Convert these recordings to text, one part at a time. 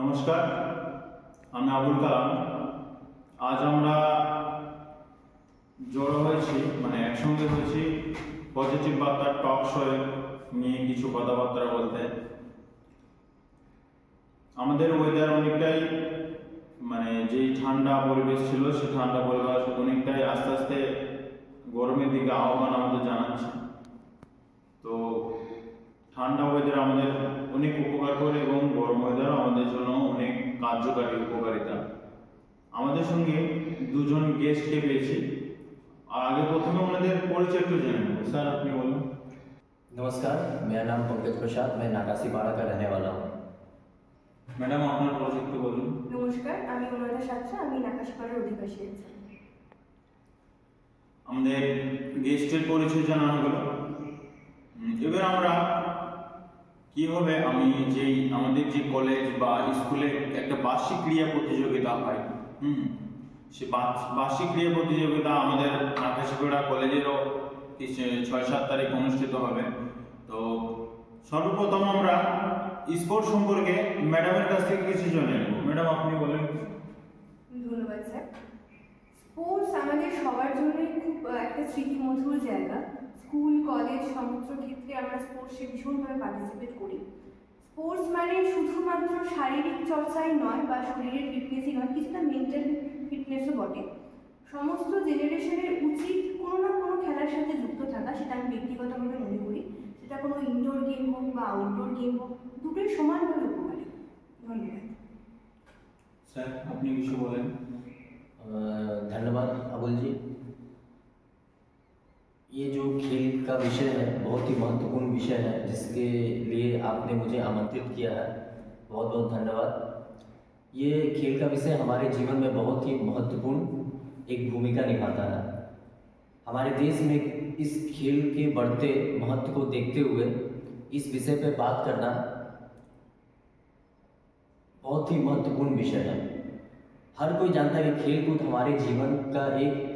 নমস্কার, আমি আবুল কালাম। আজ আমরা জড়ো হয়েছি মানে একসঙ্গে হয়েছি পজিটিভ বার্তার টক শোয়ে নিয়ে কিছু কথাবার্তা বলতে। আমাদের ওয়েদার অনেকটাই মানে যেই ঠান্ডা পরিবেশ ছিল সেই ঠান্ডা পরিবেশ অনেকটাই আস্তে আস্তে গরমের দিকে আহ্বান আমাদের জানাচ্ছে। তো ঠান্ডা ওয়েদার আমাদের অনেক উপকার করে এবং কার্যকারী উপকারিতা আমাদের সঙ্গে দুজন গেস্টকে পেয়েছি আর আগে প্রথমে ওনাদের পরিচয় একটু জেনে নেব স্যার আপনি বলুন नमस्कार मेरा नाम पंकज प्रसाद मैं नागासी पाड़ा का रहने वाला हूँ ম্যাডাম আপনার পরিচয় একটু বলুন নমস্কার আমি অনুরাধা সাত্রা আমি নাকাশপাড়ার অধিবাসী আছি আমাদের গেস্টের পরিচয় জানানো হলো উম, এবার আমরা কীভাবে আমি যেই আমাদের যে কলেজ বা স্কুলে একটা বার্ষিক ক্রিয়া প্রতিযোগিতা হয়, হুম, সে বার্ষিক ক্রিয়া প্রতিযোগিতা আমাদের আকাশগড়া কলেজেরও ছয় সাত তারিখ অনুষ্ঠিত হবে। তো সর্বপ্রথম আমরা স্পোর্টস সম্পর্কে ম্যাডামের কাছ থেকে কিছু জেনে ম্যাডাম আপনি বলেন। ধন্যবাদ স্যার স্পোর্টস আমাদের সবার জন্যই খুব একটা স্মৃতিমধুর জায়গা। স্কুল কলেজ সমস্ত ক্ষেত্রে আমরা স্পোর্টসে ভীষণভাবে পার্টিসিপেট করি। স্পোর্টস মানে শুধুমাত্র শারীরিক চর্চাই নয় বা শরীরের ফিটনেসই নয় কিছুটা মেন্টাল ফিটনেসও বটে। সমস্ত জেনারেশনের উচিত কোনো না কোনো খেলার সাথে যুক্ত থাকা সেটা আমি ব্যক্তিগতভাবে মনে করি। সেটা কোনো ইনডোর গেম হোক বা আউটডোর গেম হোক দুটোই সমানভাবে উপকারী। ধন্যবাদ। স্যার আপনি কিছু বলেন? ধন্যবাদ আবুলজি। ये जो खेल का विषय है, बहुत ही महत्वपूर्ण विषय है, जिसके लिए आपने मुझे आमंत्रित किया है। बहुत बहुत धन्यवाद। ये खेल का विषय हमारे जीवन में बहुत ही महत्वपूर्ण एक भूमिका निभाता है। हमारे देश में इस खेल के बढ़ते महत्व को देखते हुए इस विषय पर बात करना बहुत ही महत्वपूर्ण विषय है। हर कोई जानता है कि खेल कूद हमारे जीवन का एक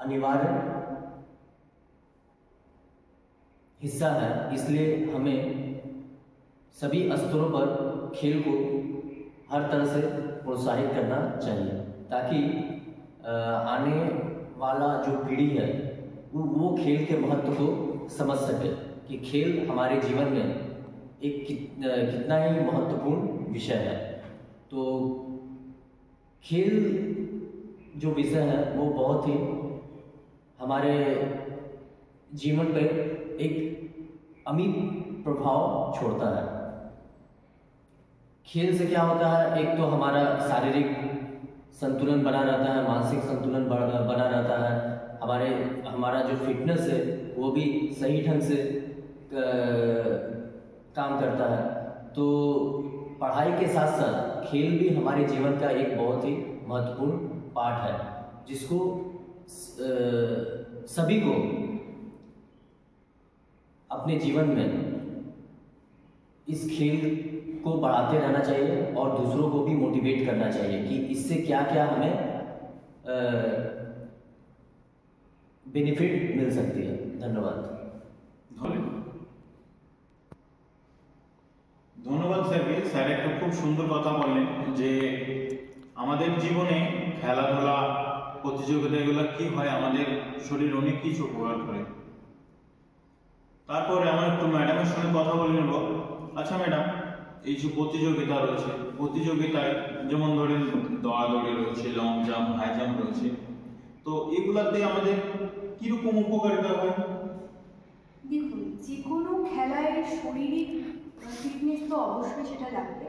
अनिवार्य हिस्सा है। इसलिए हमें सभी स्तरों पर खेल को हर तरह से प्रोत्साहित करना चाहिए, ताकि आने वाला जो पीढ़ी है, वो वो खेल के महत्व को समझ सके कि खेल हमारे जीवन में एक कित- कितना ही महत्वपूर्ण विषय है। तो खेल जो विषय है, वो बहुत ही हमारे जीवन पर एक अमीर प्रभाव छोड़ता है। खेल से क्या होता है? एक तो हमारा शारीरिक संतुलन बना रहता है, मानसिक संतुलन बना रहता है। हमारे, हमारा जो फिटनेस है, वो भी सही ढंग से काम करता है। तो पढ़ाई के साथ साथ खेल भी हमारे जीवन का एक बहुत ही महत्वपूर्ण पार्ट है, जिसको सभी को अपने जीवन में इस खेल को बढ़ाते रहना चाहिए और दूसरों को भी मोटिवेट करना चाहिए कि इससे क्या क्या हमें बेनिफिट मिल सकती है धन्यवाद ধন্যবাদ ধন্যবাদ স্যারকে স্যার একটা খুব সুন্দর কথা বললেন যে আমাদের জীবনে খেলাধুলা প্রতিযোগিতা এগুলো কি হয় আমাদের শরীর অনেক কিছু উপকার করে তারপরে আমরা একটু ম্যাডামের সঙ্গে কথা বলে নেব। আচ্ছা ম্যাডাম এই যে প্রতিযোগিতা রয়েছে, প্রতিযোগিতায় যেমন ধরেন দৌড়াদৌড়ি রয়েছে লং জাম্প হাই জাম্প রয়েছে। তো এগুলাতে আমাদের কীরকম উপকারিতা হয়? দেখুন যে কোনো খেলায় শারীরিক ফিটনেস তো অবশ্যই সেটা লাগবে।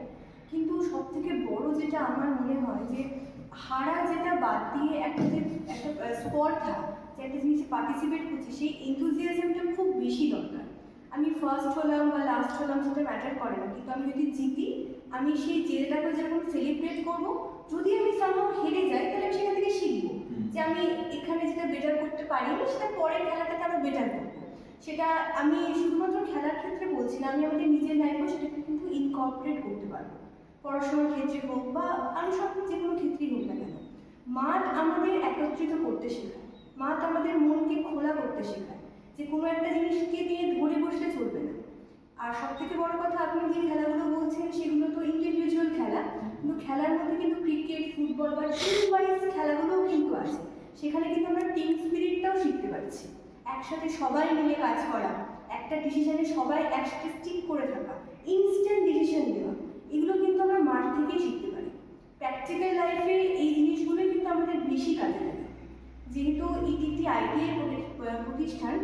কিন্তু সব থেকে বড় যেটা আমার মনে হয় যে হারা যেটা বাদ দিয়ে একটা যে একটা স্পর্ধা যে একটা জিনিসে পার্টিসিপেট করছি সেই এনথুজিয়াজমটা খুব বেশি দরকার। আমি ফার্স্ট হলাম বা লাস্ট হলাম সেটা ম্যাটার করে না কিন্তু আমি যদি জিতি আমি সেই জেতাটাকে যেরকম সেলিব্রেট করব যদি আমি সামহাও হেরে যাই তাহলে আমি সেখান থেকে শিখব। যে আমি এখানে যেটা বেটার করতে পারিনি সেটা পরের খেলাটাতে আরও বেটার করব। সেটা আমি শুধুমাত্র খেলার ক্ষেত্রে বলছি না আমি আমাদের নিজের লাইফেও সেটাকে কিন্তু ইনকর্পোরেট করতে পারব। পড়াশোনার ক্ষেত্রে হোক বা আমি সব যে কোনো ক্ষেত্রেই হোক না কেন মাঠ আমাদের একত্রিত করতে শেখায়। মাঠ আমাদের মনকে খোলা করতে শেখায় যে কোনো একটা জিনিসকে নিয়ে ধরে বসলে চলবে না। আর সব থেকে বড় কথা, আপনি যে খেলাগুলো বলছেন, সেগুলো তো ইন্ডিভিজুয়াল খেলা। কিন্তু খেলার মধ্যে কিন্তু ক্রিকেট ফুটবল বা টিম ওয়াইজ খেলাগুলোও কিন্তু আছে। সেখানে কিন্তু আমরা টিম স্পিরিটটাও শিখতে পারছি। একসাথে সবাই মিলে কাজ করা, একটা ডিসিশনে সবাই একসাথে স্টিক করে থাকা ইনস্ট্যান্ট ডিসিশন নেওয়া, এগুলো কিন্তু আমরা মাঠ থেকেই শিখতে পারি। প্র্যাকটিক্যাল লাইফে এই জিনিসগুলোই কিন্তু আমাদের বেশি কাজে লাগে। প্রতিষ্ঠান,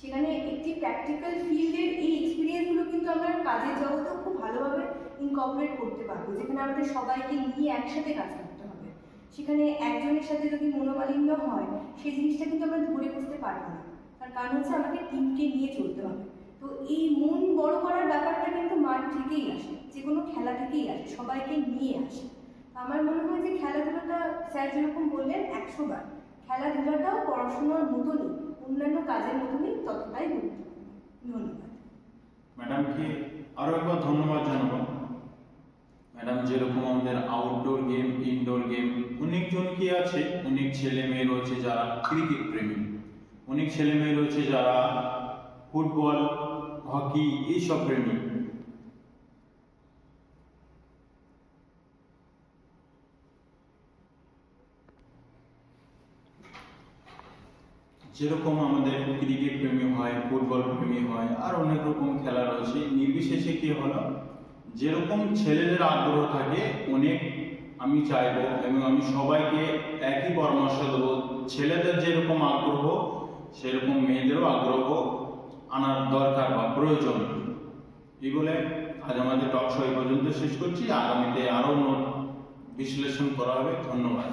সেখানে একটি প্র্যাকটিক্যাল ফিল্ডের এই এক্সপিরিয়েন্সগুলো কিন্তু আমরা কাজের জগতেও খুব ভালোভাবে ইনকর্পোরেট করতে পারব। যেখানে আমাদের সবাইকে নিয়ে একসাথে কাজ করতে হবে। সেখানে একজনের সাথে যদি মনোমালিন্য হয়, সেই জিনিসটা কিন্তু আমরা ধরে বুঝতে পারব না। তার কারণ হচ্ছে আমাকে টিমকে নিয়ে চলতে হবে। তো এই মন বড় করার ব্যাপারটা কিন্তু মাঠ থেকেই আসে যে কোনো খেলা থেকেই আসে, সবাইকে নিয়ে আসে। আমার মনে হয় যে খেলাধুলাটা স্যার যেরকম বললেন, একশো বার। খেলাধুলাটাও পড়াশোনার মতনই। অন্যান্য কাজের মতনই ততটাই গুরুত্বপূর্ণ। ধন্যবাদ। ম্যাডামকে আরও একবার ধন্যবাদ জানাব। ম্যাডাম, যেরকম আমাদের আউটডোর গেম ইনডোর গেম অনেকজন কি আছে, অনেক ছেলে মেয়ে রয়েছে যারা ক্রিকেট প্রেমী। অনেক ছেলে মেয়ে রয়েছে যারা ফুটবল হকি এইসব প্রেমী। যেরকম আমাদের ক্রিকেট প্রেমী হয়, ফুটবল প্রেমী হয়, আর অনেক রকম খেলা রয়েছে। নির্বিশেষে কি হলো? যেরকম ছেলেদের আগ্রহ থাকে, অনেক আমি চাইব, এবং আমি সবাইকে একই পরামর্শ দেবো, ছেলেদের যেরকম আগ্রহ, সেরকম মেয়েদেরও আগ্রহ আনার দরকার বা প্রয়োজন। এই বলে আজ আমাদের টক শো এই পর্যন্ত শেষ করছি। আগামীতে আরও বিশ্লেষণ করা হবে। ধন্যবাদ।